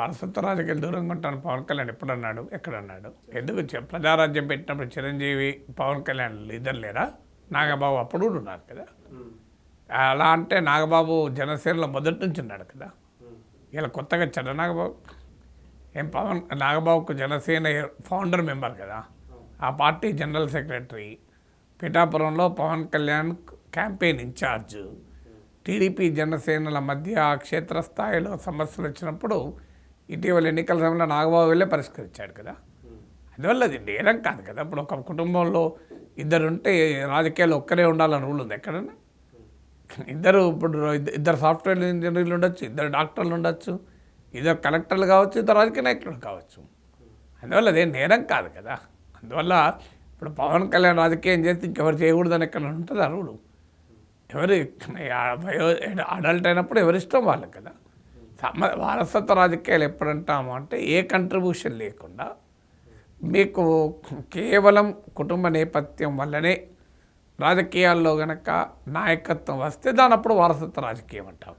వారసత్వ రాజకీయాలు దూరంగా ఉంటాను? పవన్ కళ్యాణ్ ఎప్పుడు అన్నాడు ఎక్కడ అన్నాడు ఎందుకు ప్రజారాజ్యం పెట్టినప్పుడు చిరంజీవి పవన్ కళ్యాణ్ ఇద్దరు లేరా? నాగబాబు అప్పుడు కూడా ఉన్నారు కదా. అలా అంటే నాగబాబు జనసేనలో మొదటి నుంచి ఉన్నాడు కదా. ఇలా కొత్తగా వచ్చాడు నాగబాబు ఏం పవన్ నాగబాబుకు జనసేన ఫౌండర్ మెంబర్ కదా. ఆ పార్టీ జనరల్ సెక్రటరీ. పిఠాపురంలో Pawan Kalyan campaign incharge. TDP జనసేనల మధ్య క్షేత్రస్థాయిలో సమస్యలు వచ్చినప్పుడు ఇటీవల ఎన్నికల సమయంలో నాగబాబు వెళ్ళే పరిష్కరించాడు కదా. అందువల్ల అది నేరం కాదు కదా. ఇప్పుడు ఒక కుటుంబంలో ఇద్దరు ఉంటే రాజకీయాలు ఒక్కరే ఉండాలని రూల్ ఉంది ఎక్కడన్నా. ఇద్దరు ఇప్పుడు ఇద్ద- ఇద్దరు సాఫ్ట్వేర్ ఇంజనీర్లు ఉండొచ్చు ఇద్దరు డాక్టర్లు ఉండొచ్చు ఇద్దరు కలెక్టర్లు కావచ్చు ఇద్దరు రాజకీయ నాయకులు కావచ్చు. అందువల్ల అదే నేరం కాదు కదా. అందువల్ల ఇప్పుడు పవన్ కళ్యాణ్ రాజకీయం చేస్తే ఇంకెవరు చేయకూడదని ఎక్కడ ఉంటుంది ఆ రూలు? ఎవరు వయో అడల్ట్ అయినప్పుడు ఎవరిష్టం వాళ్ళకి కదా. సమ వారసత్వ రాజకీయాలు ఎప్పుడంటాము అంటే ఏ కంట్రిబ్యూషన్ లేకుండా మీకు కేవలం కుటుంబ నేపథ్యం వల్లనే రాజకీయాల్లో గనక నాయకత్వం వస్తే దాని అప్పుడు వారసత్వ రాజకీయం అంటాం.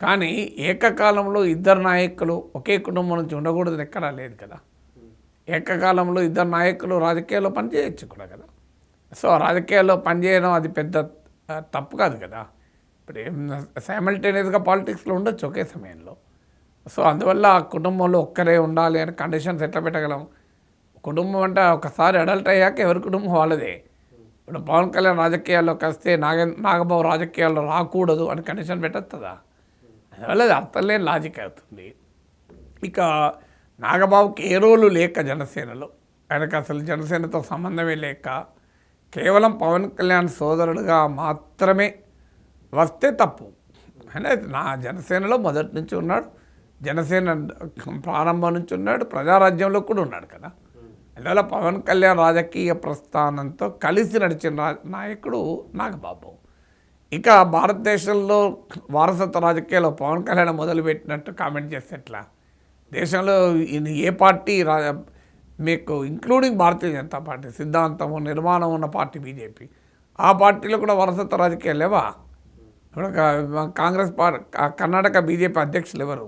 కానీ ఏకకాలంలో ఇద్దరు నాయకులు ఒకే కుటుంబం నుంచి ఉండకూడదు ఎక్కడా లేదు కదా. ఏకకాలంలో ఇద్దరు నాయకులు రాజకీయాల్లో పనిచేయచ్చు కూడా కదా. సో రాజకీయాల్లో పనిచేయడం అది పెద్ద తప్పు కాదు కదా. ఇప్పుడు సైమల్టేనియస్గా పాలిటిక్స్లో ఉండొచ్చు ఒకే సమయంలో. సో అందువల్ల ఆ కుటుంబంలో ఒక్కరే ఉండాలి అని కండిషన్స్ ఎట్లా పెట్టగలం? కుటుంబం అంటే ఒకసారి అడల్ట్ అయ్యాక ఎవరి కుటుంబం వాళ్ళదే. ఇప్పుడు పవన్ కళ్యాణ్ రాజకీయాల్లోకి వస్తే నాగ నాగబాబు రాజకీయాల్లో రాకూడదు అని కండిషన్ పెట్టద్దా అందువల్ల అది అర్థం లేని లాజిక్ అవుతుంది. ఇక నాగబాబుకి ఏ రోలు లేక జనసేనలో. ఆయనకు అసలు జనసేనతో సంబంధమే లేక కేవలం పవన్ కళ్యాణ్ సోదరుడుగా మాత్రమే వస్తే తప్పు. అనేది నా జనసేనలో మొదటి నుంచి ఉన్నాడు. జనసేన ప్రారంభం నుంచి ఉన్నాడు. ప్రజారాజ్యంలో కూడా ఉన్నాడు కదా. అందువల్ల పవన్ కళ్యాణ్ రాజకీయ ప్రస్థానంతో కలిసి నడిచిన నాయకుడు నాగబాబు. ఇక భారతదేశంలో వారసత్వ రాజకీయాల్లో పవన్ కళ్యాణ్ మొదలుపెట్టినట్టు కామెంట్ చేస్తే ఎట్లా? దేశంలో ఏ పార్టీ రా మీకు ఇంక్లూడింగ్ భారతీయ జనతా పార్టీ సిద్ధాంతము నిర్మాణం ఉన్న పార్టీ బీజేపీ. ఆ పార్టీలో కూడా వరసత్వ రాజకీయాలు లేవా? ఇప్పుడు కాంగ్రెస్ పార్టీ కర్ణాటక బీజేపీ అధ్యక్షులు ఎవరు?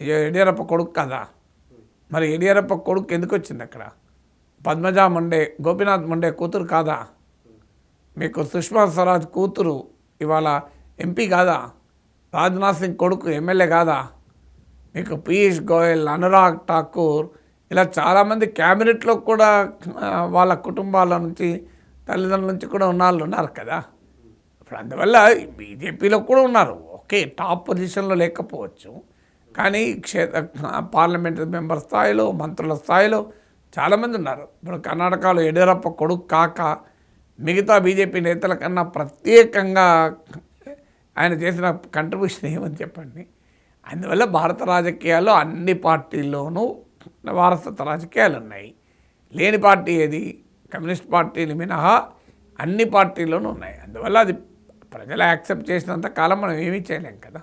యడియూరప్ప కొడుకు కదా? మరి యడియూరప్ప కొడుకు ఎందుకు వచ్చింది అక్కడ? పద్మజా ముండే గోపీనాథ్ ముండే కూతురు కాదా? మీకు సుష్మా స్వరాజ్ కూతురు ఇవాళ ఎంపీ కాదా? రాజ్నాథ్ సింగ్ కొడుకు ఎమ్మెల్యే కాదా? మీకు పీయూష్ గోయల్ అనురాగ్ ఠాకూర్ ఇలా చాలామంది క్యాబినెట్లో కూడా వాళ్ళ కుటుంబాల నుంచి తల్లిదండ్రుల నుంచి కూడా ఉన్న వాళ్ళు ఉన్నారు కదా? ఇప్పుడు అందువల్ల బీజేపీలో కూడా ఉన్నారు. ఓకే టాప్ పొజిషన్లో లేకపోవచ్చు. కానీ క్షేత్ర పార్లమెంటరీ మెంబర్ స్థాయిలో మంత్రుల స్థాయిలో చాలామంది ఉన్నారు. ఇప్పుడు కర్ణాటకలో యడియూరప్ప కొడుకు కాక మిగతా బీజేపీ నేతల కన్నా ప్రత్యేకంగా ఆయన చేసిన కంట్రిబ్యూషన్ ఏమని చెప్పండి? అందువల్ల భారత రాజకీయాల్లో అన్ని పార్టీల్లోనూ వారసత్వ రాజకీయాలు ఉన్నాయి. లేని పార్టీ ఏది? కమ్యూనిస్ట్ పార్టీలు మినహా అన్ని పార్టీల్లోనూ ఉన్నాయి. అందువల్ల అది ప్రజలు యాక్సెప్ట్ చేసినంత కాలం మనం ఏమీ చేయలేం కదా.